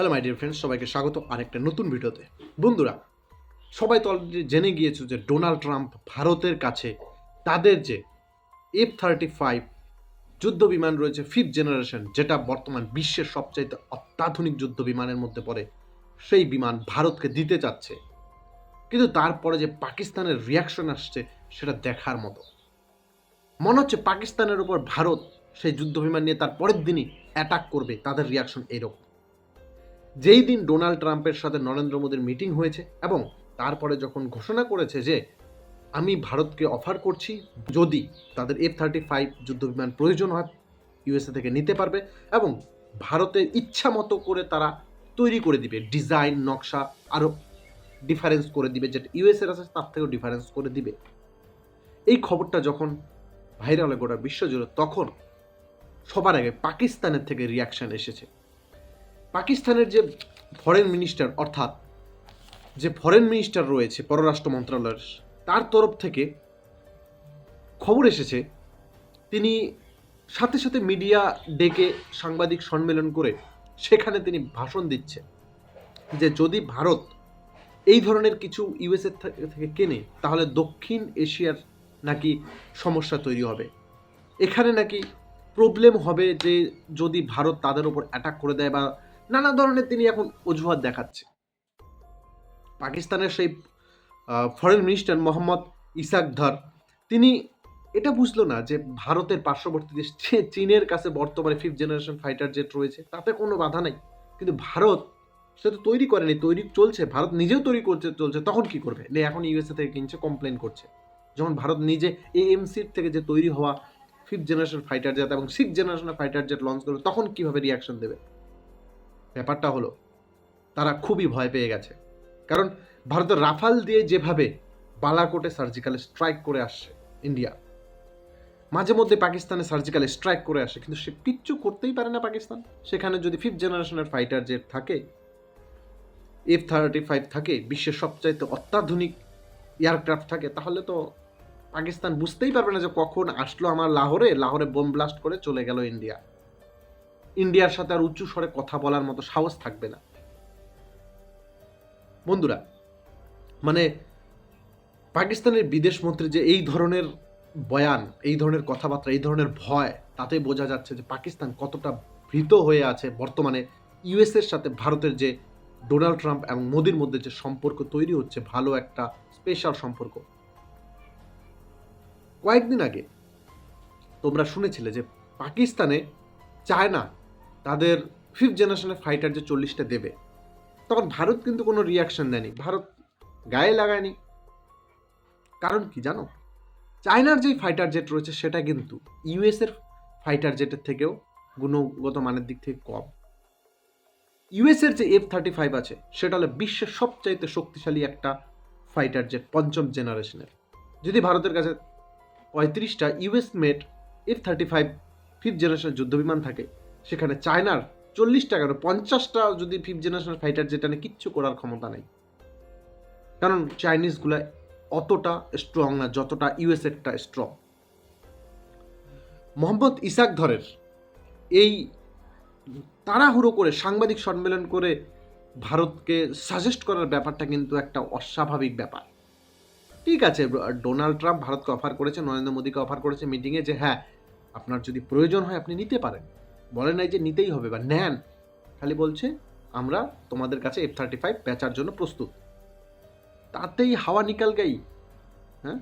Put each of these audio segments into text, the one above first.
Hello my dear friends সবাইকে স্বাগত আরেকটা নতুন ভিডিওতে। বন্ধুরা, সবাই তো অলরেডি জেনে গিয়েছো যে ডোনাল্ড ট্রাম্প ভারতের কাছে তাদের যে এফ থার্টি ফাইভ যুদ্ধ বিমান রয়েছে ফিফথ জেনারেশন যেটা বর্তমান বিশ্বের সবচাইতে অত্যাধুনিক যুদ্ধ বিমানের মধ্যে পড়ে, সেই বিমান ভারতকে দিতে চাচ্ছে। কিন্তু তারপরে যে পাকিস্তানের রিয়াকশন আসছে, সেটা দেখার মতো। মনে হচ্ছে পাকিস্তানের উপর ভারত সেই যুদ্ধ বিমান নিয়ে তার পরের দিনই অ্যাটাক করবে, তাদের রিয়াকশন এইরকম। যেই দিন ডোনাল্ড ট্রাম্পের সাথে নরেন্দ্র মোদীর মিটিং হয়েছে এবং তারপরে যখন ঘোষণা করেছে যে আমি ভারতকে অফার করছি, যদি তাদের এফ থার্টি ফাইভ যুদ্ধ বিমান প্রয়োজন হয় ইউএসএ থেকে নিতে পারবে এবং ভারতের ইচ্ছা মতো করে তারা তৈরি করে দিবে ডিজাইন নকশা আরও ডিফারেন্স করে দিবে, যেটা ইউএসএর আছে তার থেকেও ডিফারেন্স করে দিবে। এই খবরটা যখন ভাইরাল গোটা বিশ্বজুড়ে তখন সবার আগে পাকিস্তানের থেকে রিয়াকশন এসেছে। পাকিস্তানের যে ফরেন মিনিস্টার অর্থাৎ যে ফরেন মিনিস্টার রয়েছে পররাষ্ট্র মন্ত্রণালয়ের, তার তরফ থেকে খবর এসেছে, তিনি সাথে সাথে মিডিয়া ডেকে সাংবাদিক সম্মেলন করে সেখানে তিনি ভাষণ দিচ্ছে যে যদি ভারত এই ধরনের কিছু ইউএসএ থেকে কেনে, তাহলে দক্ষিণ এশিয়ার নাকি সমস্যা তৈরি হবে। এখানে নাকি প্রবলেম হবে যে যদি ভারত তাদের উপর অ্যাটাক করে দেয় বা নানা ধরনের তিনি এখন অজুহাত দেখাচ্ছে। পাকিস্তানের সেই ফরেন মিনিস্টার মোহাম্মদ ইসাক ধর, তিনি এটা বুঝলো না যে ভারতের পার্শ্ববর্তী দেশ চীনের কাছে বর্তমানে ফিফথ জেনারেশন ফাইটার জেট রয়েছে, তাতে কোনো বাধা নাই। কিন্তু ভারত সেটা তো তৈরি করেনি, তৈরি চলছে, ভারত নিজেও তৈরি করছে, চলছে, তখন কি করবে? নে এখন ইউএসএ থেকে কিনছে কমপ্লেন করছে। যখন ভারত নিজে এএমসির থেকে যে তৈরি হওয়া ফিফথ জেনারেশন ফাইটার জেট এবং সিক্স জেনারেশনের ফাইটার জেট লঞ্চ করবে, তখন কীভাবে রিয়াকশন দেবে? ব্যাপারটা হলো, তারা খুবই ভয় পেয়ে গেছে। কারণ ভারতের রাফাল দিয়ে যেভাবে বালাকোটে সার্জিক্যাল স্ট্রাইক করে আসছে ইন্ডিয়া, মাঝে মধ্যে পাকিস্তানে সার্জিক্যাল স্ট্রাইক করে আসে, কিন্তু সে কিচ্ছু করতেই পারে না পাকিস্তান। সেখানে যদি ফিফথ জেনারেশনের ফাইটার জেট থাকে এফ থার্টি ফাইভ থাকে, বিশ্বের সবচাইতে অত্যাধুনিক এয়ারক্রাফট থাকে, তাহলে তো পাকিস্তান বুঝতেই পারবে না যে কখন আসলো আমার লাহোরে লাহোরে বোম ব্লাস্ট করে চলে গেল ইন্ডিয়া। ইন্ডিয়ার সাথে আর উঁচু স্বরে কথা বলার মতো সাহস থাকবে না। বন্ধুরা মানে পাকিস্তানের বিদেশ মন্ত্রী যে এই ধরনের বয়ান, এই ধরনের কথাবার্তা, এই ধরনের ভয়, তাতে বোঝা যাচ্ছে যে পাকিস্তান কতটা ভীত হয়ে আছে বর্তমানে ইউএসের সাথে ভারতের যে ডোনাল্ড ট্রাম্প এবং মোদির মধ্যে যে সম্পর্ক তৈরি হচ্ছে, ভালো একটা স্পেশাল সম্পর্ক। কয়েকদিন আগে তোমরা শুনেছিলে যে পাকিস্তানে চায়না তাদের ফিফথ জেনারেশনের ফাইটার যে চল্লিশটা দেবে, তখন ভারত কিন্তু কোনো রিয়াকশন দেয়নি। ভারত গায়ে লাগায়নি। কারণ কি জানো? চায়নার যেই ফাইটার জেট রয়েছে, সেটা কিন্তু ইউএসের ফাইটার জেটের থেকেও গুণগত মানের দিক থেকে কম। ইউএসের যে এফ থার্টি ফাইভ আছে, সেটা হলো বিশ্বের সবচাইতে শক্তিশালী একটা ফাইটার জেট পঞ্চম জেনারেশনের যদি ভারতের কাছে পঁয়ত্রিশটা US made F thirty five fifth জেনারেশনের যুদ্ধবিমান থাকে সেখানে চায়নার চল্লিশ টাকার পঞ্চাশটা যদি ফিফথ জেনারেশনের ফাইটার যেটা নিয়ে কিচ্ছু করার ক্ষমতা নেই। কারণ চাইনিজগুলা অতটা স্ট্রং না, যতটা ইউএস একটা স্ট্রং মোহাম্মদ ইসাক ধরের এই তাড়াহুড়ো করে সাংবাদিক সম্মেলন করে ভারতকে সাজেস্ট করার ব্যাপারটা কিন্তু একটা অস্বাভাবিক ব্যাপার। ঠিক আছে ডোনাল্ড ট্রাম্প ভারতকে অফার করেছে, নরেন্দ্র মোদীকে অফার করেছে মিটিংয়ে যে হ্যাঁ আপনার যদি প্রয়োজন হয় আপনি নিতে পারেন। বলে নাই যে নিতেই হবে, বা নেন। খালি বলছে, আমরা তোমাদের কাছে এফ থার্টি ফাইভ বেচার জন্য প্রস্তুত। তাতেই হাওয়া নিকাল গেই। হ্যাঁ?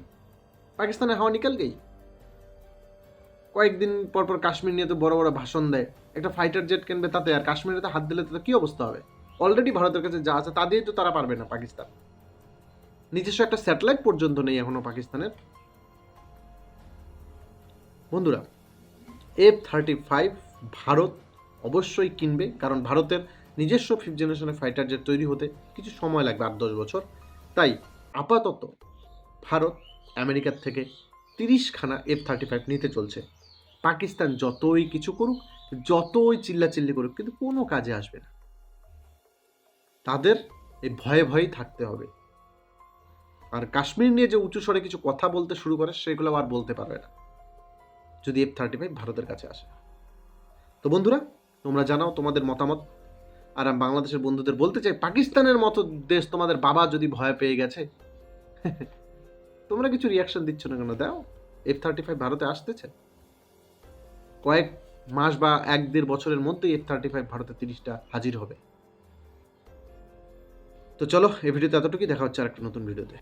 পাকিস্তানে হাওয়া নিকাল গেই। কয়েকদিন পর পর কাশ্মীর নিয়ে তো বড় বড় ভাষণ দেয়। একটা ফাইটার জেট কিনবে তাতে, আর কাশ্মীরে তো হাত দিলে তো কী অবস্থা হবে? অলরেডি ভারতের কাছে যা আছে, তা দিয়েই তো তারা পারবে না পাকিস্তান। নিজস্ব একটা স্যাটেলাইট পর্যন্ত নেই এখনও পাকিস্তানের। বন্ধুরা এফ থার্টি ফাইভ ভারত অবশ্যই কিনবে, কারণ ভারতের নিজস্ব ফিফথ জেনারেশনের ফাইটার জেট তৈরি হতে কিছু সময় লাগবে, আট দশ বছর। তাই আপাতত ভারত আমেরিকার থেকে তিরিশখানা এফ থার্টি ফাইভ নিতে চলছে। পাকিস্তান যতই কিছু করুক, যতই চিল্লাচিল্লি করুক, কিন্তু কোনো কাজে আসবে না। তাদের এই ভয়ে ভয়েই থাকতে হবে। আর কাশ্মীর নিয়ে যে উঁচু স্বরে কিছু কথা বলতে শুরু করে, সেগুলো আর বলতে পারবে না। যদি এফ থার্টি ফাইভ ভারতের কাছে আসে। তো বন্ধুরা, তোমরা জানাও তোমাদের মতামত। আর আমি বাংলাদেশের বন্ধুদের বলতে চাই, পাকিস্তানের মতো দেশ তোমাদের বাবা যদি ভয় পেয়ে গেছে, তোমরা কিছু রিয়াকশন দিচ্ছ না কেন? দাও এফ থার্টি ফাইভ ভারতে আসতেছে। কয়েক মাস বা এক দেড় বছরের মধ্যেই এফ থার্টি ফাইভ ভারতে তিরিশটা হাজির হবে। তো চলো, এই ভিডিওতে এতটুকুই, দেখা হচ্ছে আর একটা নতুন ভিডিওতে।